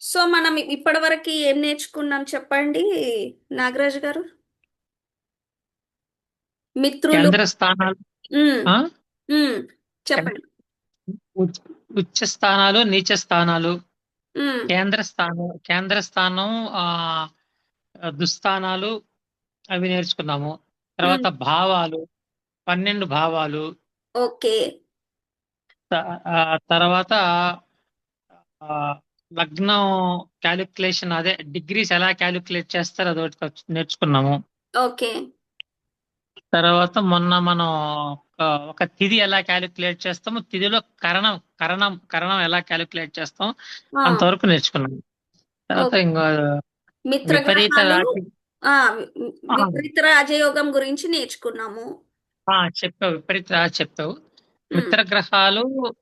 So మనం ఇప్పటివరకు ఏం నేర్చుకున్నాం చెప్పండి నాగరాజు గారు? మిత్రులు చెప్పండి. ఉచ్- ఉచ్చ స్థానాలు నీచ స్థానాలు. కేంద్ర స్థానం కేంద్ర స్థానం ఆ దుస్థానాలు అవి నేర్చుకున్నాము. తర్వాత భావాలు పన్నెండు భావాలు. ఓకే. తర్వాత ఆ, లగ్నం క్యాలిక్యులేషన్ అదే డిగ్రీస్ ఎలా క్యాలిక్యులేట్ చేస్తారో అది ఒకటి నేర్చుకున్నాము. ఓకే. తర్వాత మొన్న మనం ఒక తిథి ఎలా క్యాలిక్యులేట్ చేస్తాము తిథిలో కరణం కరణం కరణం ఎలా క్యాలిక్యులేట్ చేస్తాం అంతవరకు నేర్చుకున్నాం. తర్వాత. ఇంకా విపరీత. విపరీత రాజయోగం గురించి నేర్చుకున్నాము. చెప్పావు విపరీత రాశి చెప్పావు. మిత్రగ్రహాలు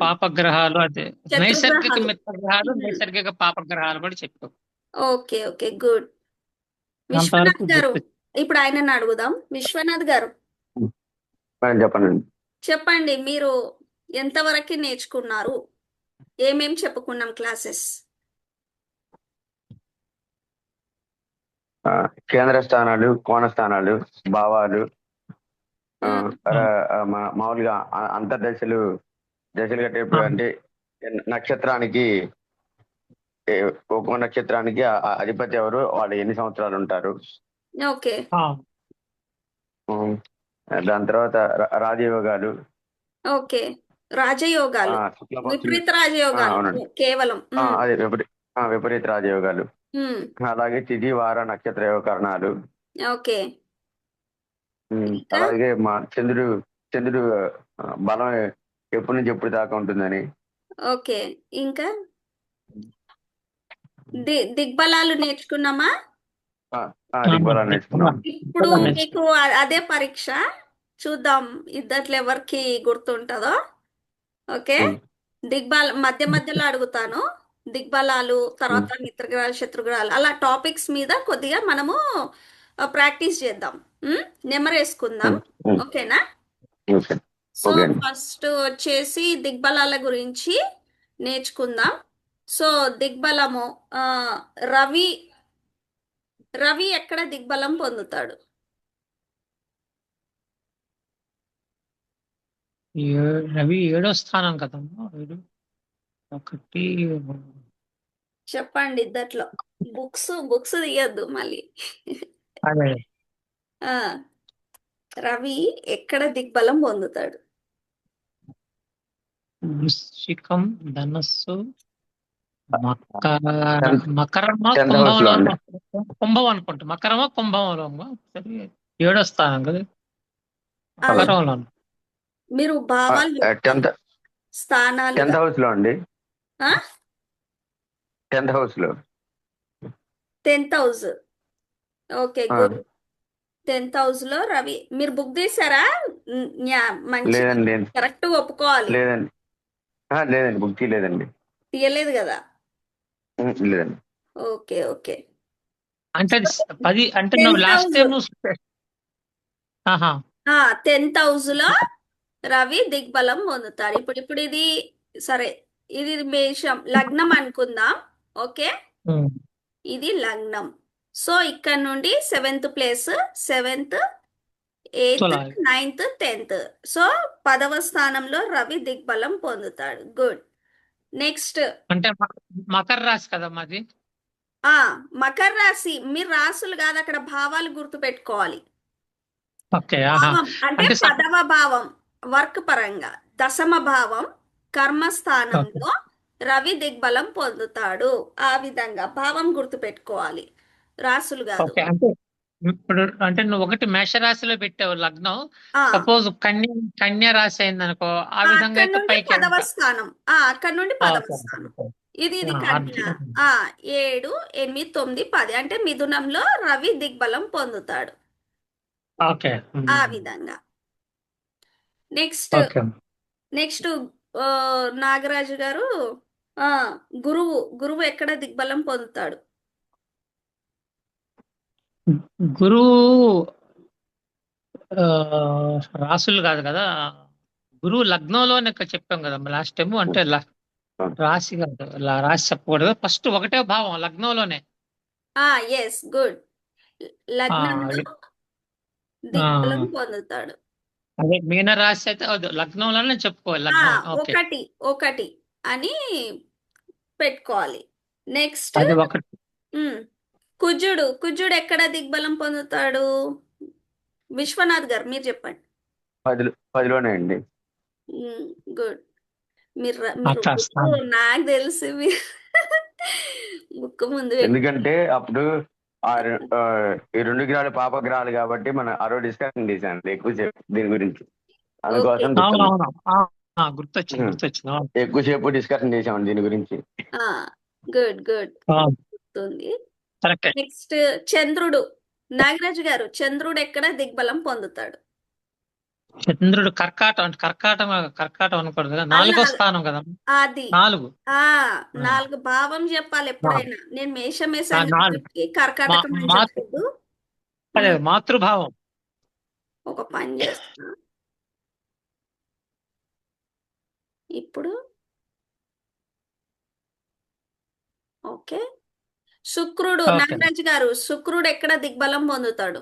పాపగ్రహాలు అదే. నైసర్గిక మిత్రగ్రహాలు. నైసర్గిక పాపగ్రహాలు కూడా చెప్పావు ఓకే ఓకే గుడ్. అంతవరకు విశ్వనాథ్ గారు గుర్తు ఇప్పుడు ఆయనను అడుగుదాం. విశ్వనాథ్ గారు. చెప్పండి. చెప్పండి మీరు ఎంతవరకు నేర్చుకున్నారు? ఏమేం చెప్పుకున్నాం క్లాసెస్? ఆ, కేంద్ర స్థానాలు కోణ స్థానాలు భావాలు మామూలుగా అంతర్దశలు దశలుగా టైప్ ఆ. అంటే నక్షత్రానికి ఒక్కో నక్షత్రానికి అధిపతి ఎవరు వాళ్ళు ఎన్ని సంవత్సరాలు ఉంటారు? ఓకే. దాని తర్వాత రాజయోగాలు. ఓకే. రాజయోగాలు. విపరీత రాజయోగాలు. కేవలం. అదే విపరీత రాజయోగాలు. అలాగే తిథి వార నక్షత్ర యోగకరణాలు ఓకే. అలాగే మా చంద్రుడు చంద్రుడు బలం ఎప్పటి నుంచి ఎప్పుడు దాకా ఉంటుందని. ఓకే ఇంకా? దిగ్బలాలు నేర్చుకున్నామా? ఆ, ఆ, దిగ్బలాలు నేర్చుకున్నాం. ఇప్పుడు మీకు అదే పరీక్ష. చూద్దాం ఇద్దట్లో ఎవరికి గుర్తుంటుందో. ఓకే? దిగ్బల మధ్య మధ్యలో అడుగుతాను. దిగ్బలాలు తర్వాత మిత్రగ్రహాలు శత్రుగ్రహాలు. అలా టాపిక్స్ మీద కొద్దిగా మనము ప్రాక్టీస్ చేద్దాం. ఉమ్, ఉమ్, ఓకేనా? ఓకే. సో. ఫస్ట్ వచ్చేసి దిగ్బలాల గురించి నేర్చుకుందాం. సో దిగ్బలము రవి రవి ఎక్కడ దిగ్బలం పొందుతాడు? రవి ఏడో స్థానం కదమ్మా ఏడు ఒకటి చెప్పండి ఇద్దట్లో బుక్స్ బుక్స్ తీయద్దు మళ్ళీ. అదే ఆ, రవి ఎక్కడ దిగ్బలం పొందుతాడు వృశ్చికం ధనస్సు మకర మకరమా కుంభంలో. కుంభం అనుకుంటా మకరమా కుంభంలో అమ్మా? సరే ఏడో స్థానం కదా మకరంలో మీరు భావాలు టెన్త్. స్థానాలు టెన్త్ హౌస్లో అండి ఆ? టెన్త్ హౌస్లో టెన్త్ హౌస్ ఓకే ఆ. గుడ్. టెన్త్ హౌస్లో రవి. మీరు బుక్ చేశారా? ఉమ్, న్యా- మంచి లేదండి లేదు కరెక్ట్ ఒప్పుకోవాలి. లేదండి. ఆ, లేదండి బుక్ లేదండి తీయలేదు కదా? ఉమ్, లేదండి. Okay okay. అంటే అది స- పది అంటే నువ్వు లాస్ట్. టైం ఆహా. ఆ టెన్త్ హౌస్లో రవి దిగ్బలం పొందుతాడు ఇప్పుడు ఇప్పుడు ఇది సరే ఇది మేషం లగ్నం అనుకుందాం. ఓకే? ఉమ్. ఇది లగ్నం. సో ఇక్కడ నుండి seventh place seventh eighth. Ninth tenth so పదవ స్థానంలో రవి దిగ్బలం పొందుతాడు. గుడ్ నెక్స్ట్ అంటే మకర రాశి కదమ్మా అది ఆ మకర రాశి. మీరు రాసులు కాదు అక్కడ భావాలు గుర్తు పెట్టుకోవాలి అంటే పదవ భావం వర్క్ పరంగా. దశమ భావం కర్మస్థానంలో రవి దిగ్బలం పొందుతాడు. ఆ విధంగా భావం గుర్తు పెట్టుకోవాలి రాసులు కాదు. అంటే ఇప్పుడు అంటే నువ్వు ఒకటి మేషరాశిలో పెట్టావు లగ్నం. సపోజ్ కన్య కన్య రాశి అయింది అనుకో ఆ విధంగా అయితే పైకి పదవ స్థానం. ఆ అక్కడ నుండి పదవ స్థానం. ఇది ఇది ఆ, కన్య. అర్థం. ఆ ఏడు ఎనిమిది తొమ్మిది పది. అంటే మిథునంలో రవి దిగ్బలం పొందుతాడు. ఓకే. ఆ విధంగా. నెక్స్ట్ నెక్స్ట్ నాగరాజు గారు ఆ గురువు గురువు ఎక్కడ దిగ్బలం పొందుతాడు? గురువు ఆ, రాసులు కాదు కదా? గురువు లగ్నంలోనే చెప్పాం కదా లాస్ట్ టైం అంటే రాశి కాదు రాశి చెప్పకూడదు ఫస్ట్ ఒకటే భావం లగ్నంలోనే. ఎస్ గుడ్ ఆ. పొందుతాడు. అదే మీన రాశి అయితే లగ్నంలోనే చెప్పుకోవాలి లగ్నం ఒకటి ఒకటి అని పెట్టుకోవాలి. నెక్స్ట్ అది ఒకటి. కుజుడు కుజుడు ఎక్కడ దిగ్బలం పొందుతాడు? విశ్వనాథ్ గారు మీరు చెప్పండి. పదిలో పదిలోనే అండి. గుడ్. మీరు. నాకు తెలిసి మీరు. బుక్ ముందు ఎందుకంటే అప్పుడు ఈ రెండు గ్రహాలు పాప గ్రహాలు కాబట్టి మనం ఆ రోజు డిస్కషన్ చేశాను ఎక్కువసేపు దీని గురించి. అందుకోసం. ఎక్కువసేపు డిస్కషన్ చేసాం దీని గురించి. Good good. నెక్స్ట్ చంద్రుడు నాగరాజు గారు చంద్రుడు ఎక్కడ దిగ్బలం పొందుతాడు? చంద్రుడు కర్కాటం అంటే కర్కాటం కర్కాటం అనకూడదు కదా నాలుగో స్థానం కదా. అది నాలుగు. ఆ నాలుగు భావం చెప్పాలి ఎప్పుడైనా. నేను మేషం వేసాను కర్కాటకం మాతృభావం. ఒక పని చేస్తున్నా ఇప్పుడు. ఓకే. శుక్రుడు ఓకే. నాగరాజు గారు శుక్రుడు ఎక్కడ దిగ్బలం పొందుతాడు?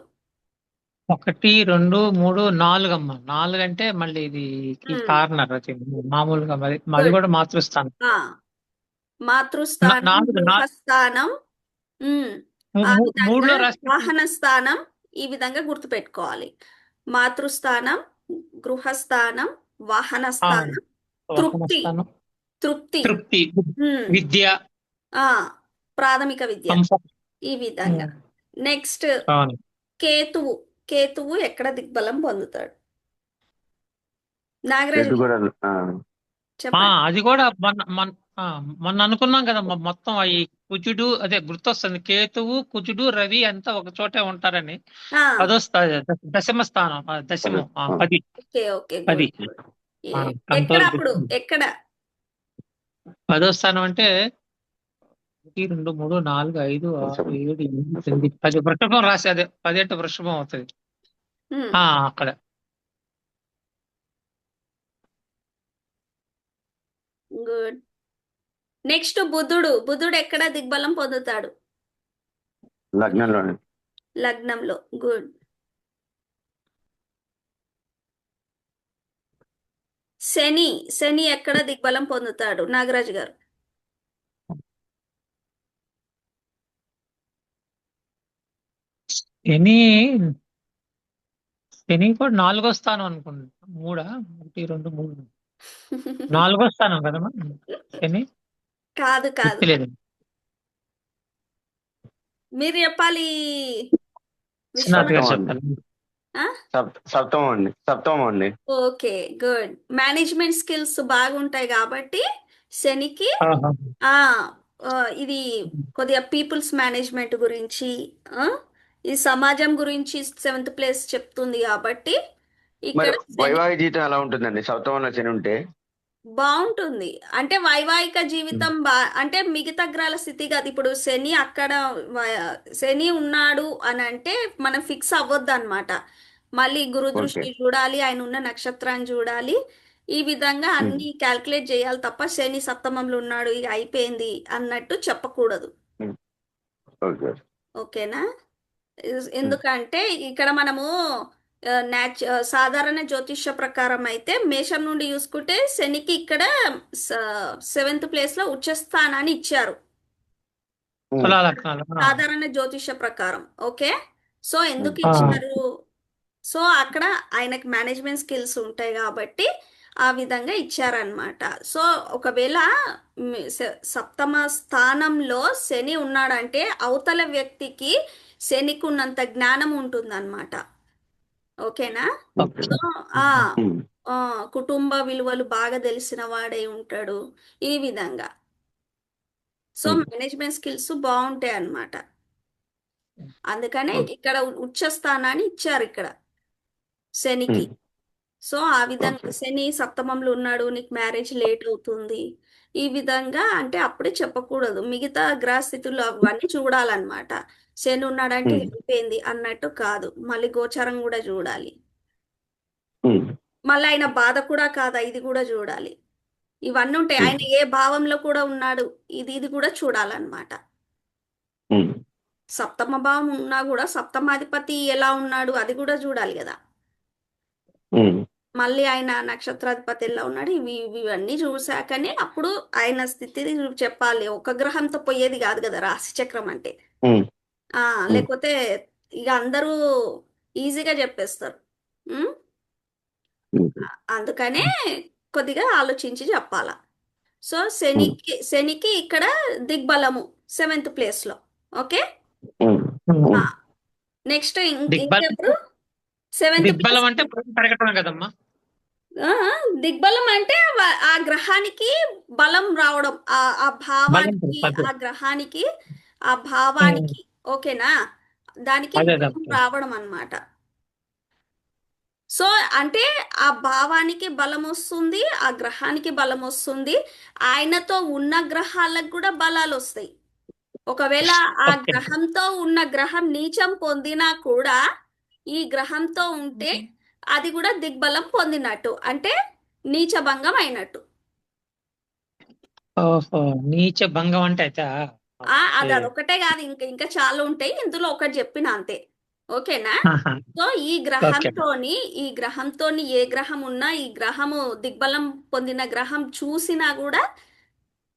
ఒకటి రెండు మూడు నాలుగు అమ్మ నాలుగు అంటే మళ్ళీ ఇది ఈ ఉమ్. కార్నర్ అది మామూలుగా మరి అది కూడా మాతృస్థానం. ఆ. మాతృస్థానం నాలుగు, నా- గృహస్థానం ఉమ్, మూ- ఆ మూ- మూడులో విధంగా రాసి వాహన స్థానం ఈ విధంగా గుర్తుపెట్టుకోవాలి. మాతృస్థానం గృహస్థానం వాహన స్థానం తృప్తి. స్థానం తృప్తి. తృప్తి. ఉమ్, విద్య. ఆ. ప్రాథమిక విద్య ఈ విధంగా. నెక్స్ట్ కేతువు కేతువు ఎక్కడ దిగ్బలం పొందుతాడు? నాగరాజు. చెప్పండి. అది కూడా మొన్న అనుకున్నాం కదా మొత్తం అవి కుజుడు అదే గుర్తొస్తుంది. కేతువు కుజుడు రవి అంతా ఒక చోటే ఉంటారని. ద- దశమ స్థానం దశమం. పది. ఓకే ఓకే పది. ఎక్కడ? పదో స్థానం అంటే ఒకటి రెండు మూడు నాలుగు ఐదు ఆరు ఏడు ఎనిమిది తొమ్మిది పది వృషభం రాసి అదే పదిహేడు వృషభం అవుతుంది. ఆ అక్కడ. గుడ్ నెక్స్ట్ బుధుడు బుధుడు ఎక్కడ దిగ్బలం పొందుతాడు? లగ్నంలోనే. లగ్నంలో. గుడ్ శని శని ఎక్కడ దిగ్బలం పొందుతాడు? నాగరాజు గారు. శని శని కూడా నాలుగో స్థానం అనుకుంటా. మూడా? ఒకటి రెండు మూడు. నాలుగో స్థానం కదమ్మా? శని? కాదు కాదు. గుర్తులేదు మీరు చెప్పాలి. సప్తమం అండి. సప్తమం అండి. Okay good. మేనేజ్మెంట్ స్కిల్స్ బాగుంటాయి కాబట్టి శనికి ఇది కొద్దిగా పీపుల్స్ మేనేజ్మెంట్ గురించి ఆ, ఈ సమాజం గురించి సెవెంత్ ప్లేస్ చెప్తుంది కాబట్టి ఇక్కడ వైవాహిక జీవితం ఎలా ఉంటుందండి. సప్తమంలో శని ఉంటే బాగుంటుంది. అంటే వైవాహిక జీవితం బా అంటే మిగతా గ్రహాల స్థితి కాదు. ఇప్పుడు శని అక్కడ శని ఉన్నాడు అని అంటే మనం ఫిక్స్ అవ్వద్దు అనమాట మళ్ళీ గురు దృష్టి చూడాలి ఆయన ఉన్న నక్షత్రాన్ని చూడాలి. ఈ విధంగా అన్ని క్యాల్కులేట్ చేయాలి తప్ప శని సప్తమంలో ఉన్నాడు ఇక అయిపోయింది అన్నట్టు చెప్పకూడదు. ఓకే. ఓకేనా? ఎందుకంటే ఇక్కడ మనము ఆ, సాధారణ జ్యోతిష్య ప్రకారం అయితే మేషం నుండి చూసుకుంటే శనికి ఇక్కడ సెవెంత్ ప్లేస్లో ఉచ్చస్థానాన్ని ఇచ్చారు. తులా లగ్నాలు ఆ. సాధారణ జ్యోతిష్య ప్రకారం ఓకే? సో ఎందుకు. ఇచ్చారు? సో అక్కడ ఆయనకి మేనేజ్మెంట్ స్కిల్స్ ఉంటాయి కాబట్టి ఆ విధంగా ఇచ్చారనమాట సో ఒకవేళ సప్తమ స్థానంలో శని ఉన్నాడంటే అవతల వ్యక్తికి శనికి ఉన్నంత జ్ఞానం ఉంటుందన్నమాట ఓకేనా ఓకే. సో ఆ కుటుంబ విలువలు బాగా తెలిసిన వాడై ఉంటాడు ఈ విధంగా సో. మేనేజ్మెంట్ స్కిల్స్ బాగుంటాయి అన్నమాట అందుకనే. ఇక్కడ ఉచ్చ స్థానాన్ని ఇచ్చారు ఇక్కడ శనికి. సో ఆ విధంగా. శని సప్తమంలో ఉన్నాడు నీకు మ్యారేజ్ లేట్ అవుతుంది ఈ విధంగా అంటే అప్పుడే చెప్పకూడదు మిగతా గ్రహ స్థితులు అవన్నీ చూడాలన్నమాట శని ఉన్నాడంటే. అయిపోయింది అన్నట్టు కాదు. మళ్ళీ గోచారం కూడా చూడాలి. మళ్ళీ ఆయన బాధ కూడా కాదా? ఇది కూడా చూడాలి. ఇవన్నీ ఉంటాయి. ఆయన ఏ భావంలో కూడా ఉన్నాడు? ఇది ఇది కూడా చూడాలన్నమాట. సప్తమ భావం ఉన్నా కూడా సప్తమాధిపతి ఎలా ఉన్నాడు? అది కూడా చూడాలి కదా. మళ్ళీ ఆయన నక్షత్రాధిపతి ఎలా ఉన్నాడు? ఇవి ఇవి ఇవన్నీ చూశాకనే అప్పుడు ఆయన స్థితిని చెప్పాలి. ఒక గ్రహంతో పోయేది కాదు కదా రాశి చక్రం అంటే. ఆ లేకపోతే ఇక అందరూ ఈజీగా చెప్పేస్తారు. ఉమ్? అందుకనే కొద్దిగా ఆలోచించి చెప్పాల. సో శనికి శనికి ఇక్కడ దిగ్బలము సెవెంత్ ప్లేస్లో ఓకే ఆ, నెక్స్ట్ దిగ్బలం- ఇంకెప్పుడు సెవెంత్ దిగ్బలం అంటే కదమ్మా. ఆ, దిగ్బలం అంటే వ- ఆ గ్రహానికి బలం రావడం ఆ ఆ భావానికి. ఆ గ్రహానికి ఆ భావానికి ఓకేనా? దానికి. రావడం అన్నమాట. సో అంటే ఆ భావానికి బలం వస్తుంది ఆ గ్రహానికి బలం వస్తుంది. ఆయనతో ఉన్న గ్రహాలకు కూడా బలాలు వస్తాయి. ఒకవేళ ఆ. గ్రహంతో ఉన్న గ్రహం నీచం పొందినా కూడా ఈ గ్రహంతో ఉంటే అది కూడా దిగ్బలం పొందినట్టు. అంటే నీచభంగం అయినట్టు. ఓహో నీచ భంగం అంటే అది. అదొకటే కాదు. ఇంకా ఇంకా చాలా ఉంటాయి. ఇందులో ఒకటి చెప్పిన అంతే. ఓకేనా. సో ఈ గ్రహంతోని ఈ గ్రహంతోని ఏ గ్రహం ఉన్నా ఈ గ్రహము దిగ్బలం పొందిన గ్రహం చూసినా కూడా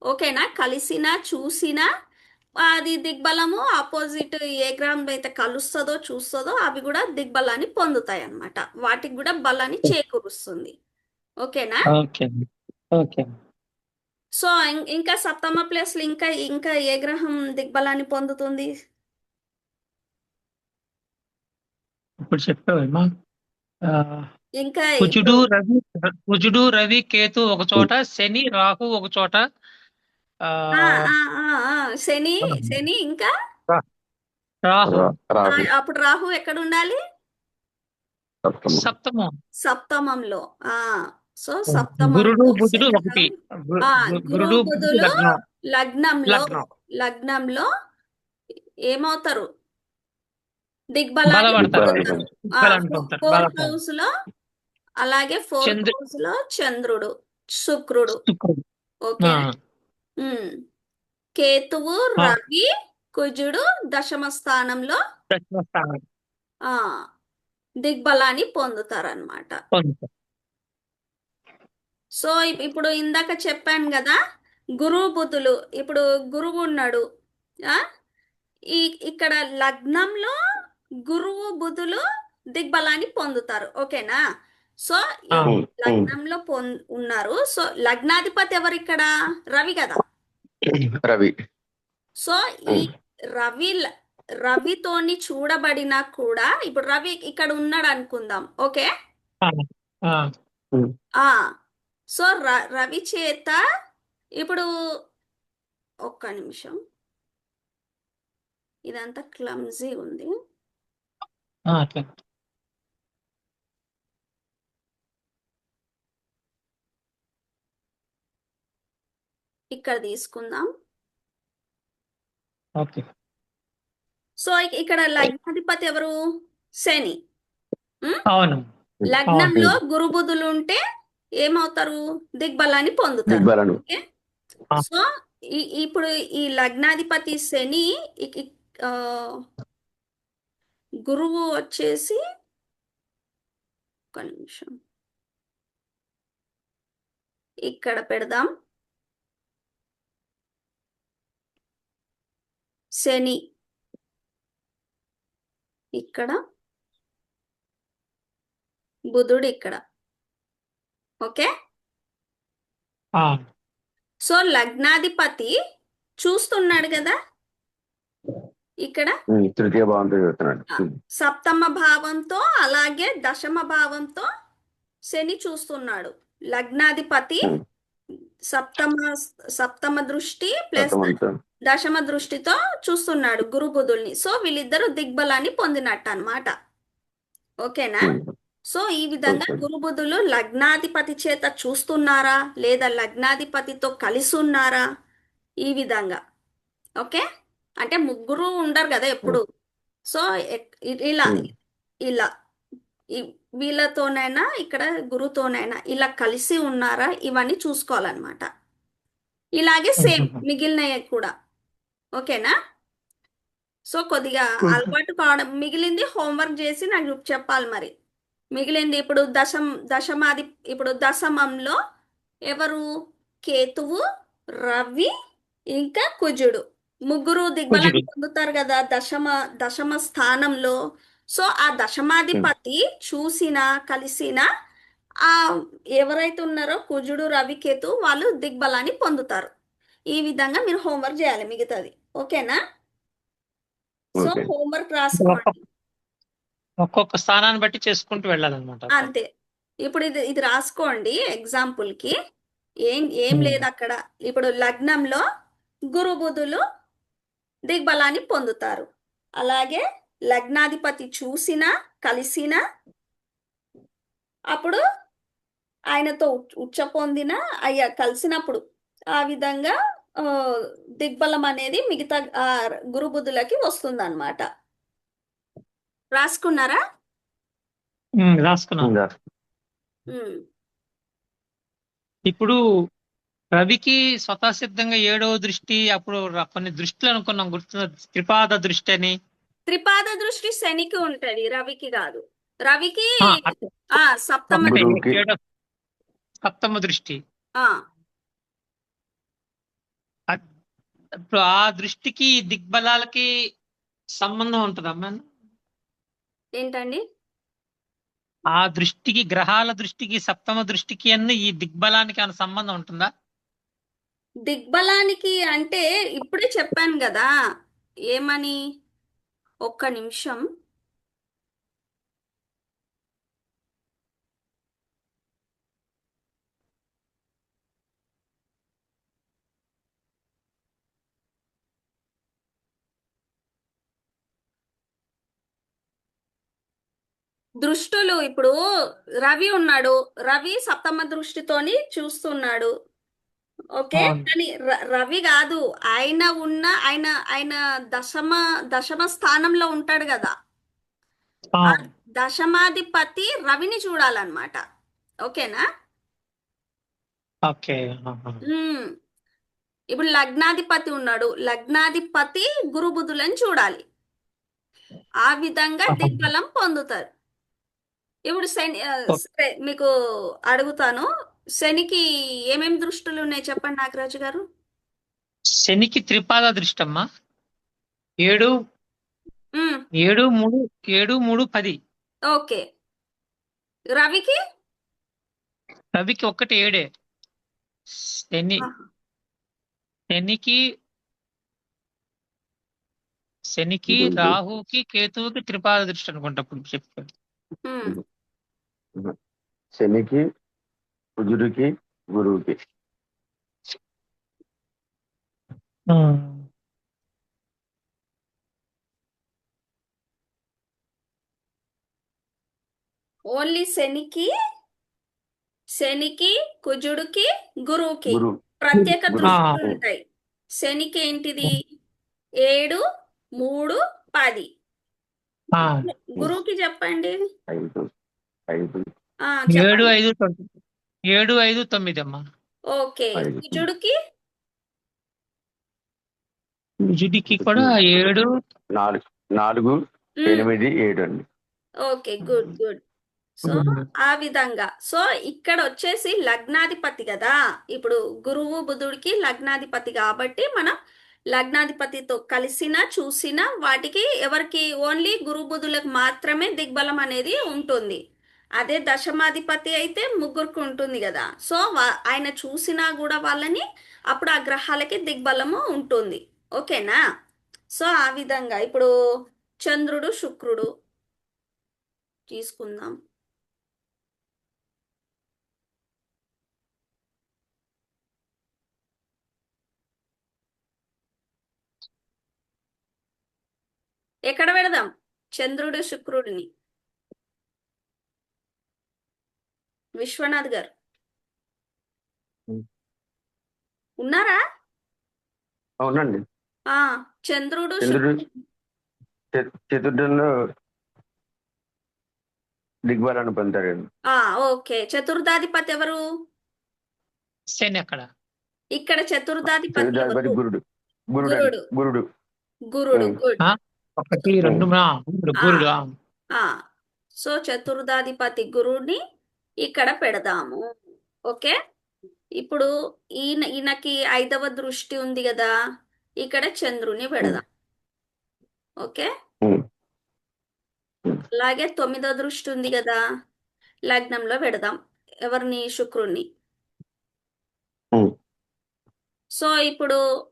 ఓకేనా? కలిసినా చూసినా అది దిగ్బలము ఆపోజిట్ ఏ గ్రహం అయితే కలుస్తుందో చూస్తుందో అవి కూడా దిగ్బలాన్ని పొందుతాయి అన్నమాట వాటికి కూడా బలాన్ని చేకూరుస్తుంది. ఓకేనా? ఓకే. ఓకే. సో ఇంకా సప్తమ ప్లేస్లో ఇంకా ఇంకా ఏ గ్రహం దిగ్బలాన్ని పొందుతుంది? ఇప్పుడు చెప్పావమ్మా ఇంకా కుజుడు రవి కుజుడు రవి కేతు ఒక చోట శని రాహు ఒక చోట. ఆ, ఆ, ఆ, ఆ, ఆ, శని శని ఇంకా? రాహు. అప్పుడు రాహు ఎక్కడ ఉండాలి? సప్తమం. సప్తమం. సప్తమంలో. ఆ సో సప్తమంలో గురుడు బుధుడు ఒకటి. గురుడు బుధులు లగ్నం. లగ్నంలో లగ్నం. లగ్నంలో ఏమవుతారు? దిగ్బలాన్ని హౌస్లో అలాగే ఫోర్త్ హౌస్లో చంద్రుడు శుక్రుడు. ఓకే. కేతువు రవి కుజుడు దశమ స్థానంలో దిగ్బలాన్ని పొందుతారనమాట పొందుతారు. సో ఇప్- ఇప్పుడు ఇందాక చెప్పాను కదా గురువు బుధులు ఇప్పుడు గురువు ఉన్నాడు ఆ? ఈ ఇక్కడ లగ్నంలో గురువు బుధులు దిగ్బలాన్ని పొందుతారు ఓకేనా? సో. లగ్నంలో పొం ఉన్నారు సో లగ్నాధిపతి ఎవరు ఇక్కడ? రవి కదా? రవి. సో ఈ రవి రవితోని చూడబడినా కూడా ఇప్పుడు రవి ఇక్కడ ఉన్నాడు అనుకుందాం ఓకే? ఆ, ఆ, ఉమ్. ఆ సో ర రవి చేత ఇప్పుడు ఒక్క నిమిషం. ఇదంతా క్లమ్జీ ఉంది. ఇక్కడ తీసుకుందాం. ఓకే. సో ఇక- ఇక్కడ లగ్నాధిపతి ఎవరు? శని? అవును. లగ్నంలో గురు బుధులు ఉంటే ఏమవుతారు? దిగ్బలాన్ని పొందుతారు. సో ఈ- ఇప్పుడు ఈ లగ్నాధిపతి శని గురువు వచ్చేసి ఒక నిమిషం. ఇక్కడ పెడదాం. శని. ఇక్కడ. బుధుడు ఇక్కడ. ఓకే? ఆ, సో లగ్నాధిపతి చూస్తున్నాడు కదా? ఇక్కడ? తృతీయ భావంతో ఉమ్, సప్తమ భావంతో అలాగే దశమ భావంతో శని చూస్తున్నాడు. లగ్నాధిపతి. సప్తమ సప్తమ దృష్టి ప్లస్ దశమ దృష్టితో చూస్తున్నాడు గురు బుధుల్ని సో వీళ్ళిద్దరూ దిగ్బలాన్ని పొందినట్టు అన్నమాట ఓకేనా సో ఈ విధంగా ఓకే. గురు బుధులు లగ్నాధిపతి చేత చూస్తున్నారా? లేదా లగ్నాధిపతితో కలిసి ఉన్నారా ఈ విధంగా. ఓకే? అంటే ముగ్గురు ఉండరు కదా ఎప్పుడు. సో ఇలా ఇలా వీళ్ళతోనైనా ఇక్కడ గురుతోనైనా ఇలా కలిసి ఉన్నారా? ఇవన్నీ చూసుకోవాలన్నమాట. ఇలాగే సేమ్. మిగిలినవి కూడా. ఓకేనా? సో కొద్దిగా. అలవాటు కావడం మిగిలింది హోంవర్క్ చేసి నాకు చెప్పాలి మరి. మిగిలింది ఇప్పుడు దశం దశమాది ఇప్పుడు దశమంలో ఎవరు? కేతువు రవి ఇంకా కుజుడు. ముగ్గురు దిగ్బలాన్ని కుజుడు. పొందుతారు కదా దశమ దశమ స్థానంలో. సో ఆ దశమాధిపతి చూసినా కలిసినా ఆ ఎవరైతే ఉన్నారో కుజుడు రవి కేతు వాళ్ళు దిగ్బలాన్ని పొందుతారు. ఈ విధంగా మీరు హోంవర్క్ చేయాలి మిగతాది. ఓకేనా? సో. హోంవర్క్ రాసుకోండి. ఒక్కొక్క స్థానాన్ని బట్టి చేసుకుంటూ వెళ్ళాలన్నమాట అంతే. ఇప్పుడు ఇది ఇది రాసుకోండి ఎగ్జాంపుల్కి ఏం ఏం. లేదు అక్కడ. ఇప్పుడు లగ్నంలో గురు బుధులు దిగ్బలాన్ని పొందుతారు. అలాగే లగ్నాధిపతి చూసినా కలిసినా అప్పుడు ఆయనతో ఉచ్- ఉచ్చ పొందిన అయ్యా కలిసినప్పుడు ఆ విధంగా దిగ్బలం అనేది మిగతా ఆ, గురు బుధులకి వస్తుందన్నమాట. రాసుకున్నారా? ఉమ్, రాసుకున్నాం. ఇంకా. ఉమ్. ఇప్పుడు రవికి స్వతసిద్ధంగా ఏడవ దృష్టి అప్పుడు కొన్ని దృష్టిలు అనుకున్నాం గుర్తు త్రిపాద దృష్టి అని. త్రిపాద దృష్టి శనికి ఉంటది రవికి కాదు. రవికి సప్తమ సప్తమ దృష్టి. ఆ. ఇప్పుడు ఆ దృష్టికి దిగ్బలాలకి సంబంధం ఉంటుందమ్మా ఏంటండి? ఆ దృష్టికి గ్రహాల దృష్టికి సప్తమ దృష్టికి అన్ని ఈ దిగ్బలానికి ఏమైనా సంబంధం ఉంటుందా? దిగ్బలానికి అంటే ఇప్పుడే చెప్పాను కదా ఏమని? ఒక్క నిమిషం. దృష్టులు ఇప్పుడు రవి ఉన్నాడు. రవి సప్తమ దృష్టితోని చూస్తున్నాడు. ఓకే. కానీ రవి కాదు. ఆయన ఉన్న ఆయన ఆయన దశమ దశమ స్థానంలో ఉంటాడు కదా. దశమాధిపతి రవిని చూడాలన్నమాట. ఓకేనా? ఓకే. ఇప్పుడు లగ్నాధిపతి ఉన్నాడు. లగ్నాధిపతి గురు బుధులను చూడాలి. ఆ విధంగా. దిగ్బలం పొందుతారు. ఇప్పుడు శని. సరే మీకు అడుగుతాను. శనికి ఏమేమి దృష్టులు ఉన్నాయి చెప్పండి నాగరాజు గారు? శనికి త్రిపాద దృష్టి అమ్మా ఏడు ఉమ్, ఏడు మూడు ఏడు మూడు పది. ఓకే. రవికి? రవికి ఒక్కటి ఏడే. శని ఆహా. శనికి శనికి. రాహుకి కేతువుకి త్రిపాద దృష్టి అనుకుంటా ఇప్పుడు చెప్పాను ఉమ్, శనికి కుజుడికి గురువుకి. ఓన్లీ శనికి శనికి కుజుడికి గురువుకి. గురువు. ప్రత్యేక. దృష్టిలు ఆ. ఉంటాయి. శనికి ఏంటిది? ఏడు మూడు పది. ఆ, గురువుకి చెప్పండి. ఏడు ఐదు ఏడు ఐదు తొమ్మిది అమ్మా. ఓకే. కుజుడికి కుజుడికి కూడా ఏడు. నాలుగు. నాలుగు ఎనిమిది ఏడు అండి. Okay good good. సో. ఆ విధంగా. సో ఇక్కడ వచ్చేసి లగ్నాధిపతి కదా. ఇప్పుడు గురువు బుధుడికి లగ్నాధిపతి కాబట్టి మనం లగ్నాధిపతితో కలిసిన చూసిన వాటికి ఎవరికి? ఓన్లీ గురు బుధులకు మాత్రమే దిగ్బలం అనేది ఉంటుంది. అదే దశమాధిపతి అయితే ముగ్గురికి ఉంటుంది కదా. సో ఆయన చూసినా కూడా వాళ్ళని అప్పుడు ఆ గ్రహాలకి దిగ్బలము ఉంటుంది. ఓకేనా? సో ఆ విధంగా ఇప్పుడు చంద్రుడు శుక్రుడు తీసుకుందాం. ఎక్కడ పెడదాం? చంద్రుడు శుక్రుడిని. విశ్వనాథ్ గారు. ఉన్నారా? అవునండి ఆ చంద్రుడు చతుర్థంలో దిగ్బలాన్ని పొందుతాడు ఆ ఓకే. చతుర్థాధిపతి ఎవరు? శని అక్కడ. ఇక్కడ చతుర్థాధిపతి గురుడు. గురుడు. గురుడు. గురుడు. ఒకటి రెండు గురుడు సో చతుర్థాధిపతి గురువుని ఇక్కడ పెడదాము. ఓకే? ఇప్పుడు ఈయన ఈయనకి ఐదవ దృష్టి ఉంది కదా ఇక్కడ చంద్రుని పెడదాం. ఓకే. అలాగే తొమ్మిదో దృష్టి ఉంది కదా లగ్నంలో పెడదాం. ఎవరిని? శుక్రుణ్ణి. సో ఇప్పుడు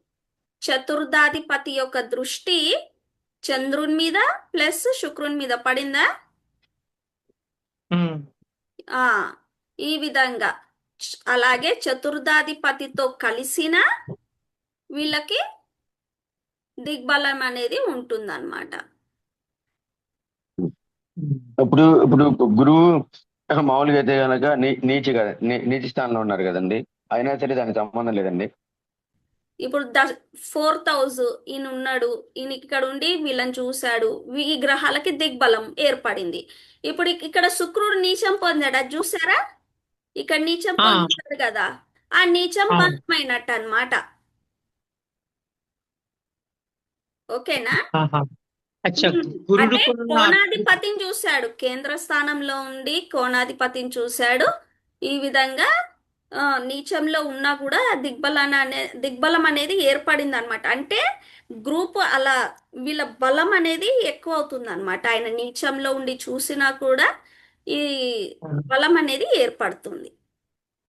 చతుర్థాధిపతి యొక్క దృష్టి చంద్రుని మీద ప్లస్ శుక్రుని మీద పడిందా. ఆ ఈ విధంగా. అలాగే చతుర్థాధిపతితో కలిసిన వీళ్ళకి దిగ్బలం అనేది ఉంటుందన్నమాట. ఉమ్. ఇప్పుడు ఇప్పుడు గురువు మామూలుగా అయితే కనుక నీ- కదా నీ- స్థానంలో ఉన్నారు కదండి. అయినా సరే దానికి సంబంధం లేదండి. ఇప్పుడు ద ఫోర్త్ హౌస్ ఈయన ఉన్నాడు ఈయన ఇక్కడ ఉండి వీళ్ళని చూశాడు. ఈ గ్రహాలకి దిగ్బలం ఏర్పడింది. ఇప్పుడు ఇక్- ఇక్కడ శుక్రుడు నీచం పొందాడు? అది చూసారా ఇక్కడ నీచం. పొందాడు కదా. ఆ నీచం అవును. భంగమైనట్టు అన్నమాట ఓకేనా. అంటే కోణాధిపతిని చూశాడు. కేంద్ర స్థానంలో ఉండి కోణాధిపతిని చూశాడు. ఈ విధంగా నీచంలో ఉన్నా కూడా దిగ్బలం అనే దిగ్బలం అనేది ఏర్పడింది అనమాట అంటే గ్రూప్ అలా వీళ్ళ బలం అనేది ఎక్కువ అవుతుంది అనమాట ఆయన నీచంలో ఉండి చూసినా కూడా ఈ బలం అనేది ఏర్పడుతుంది.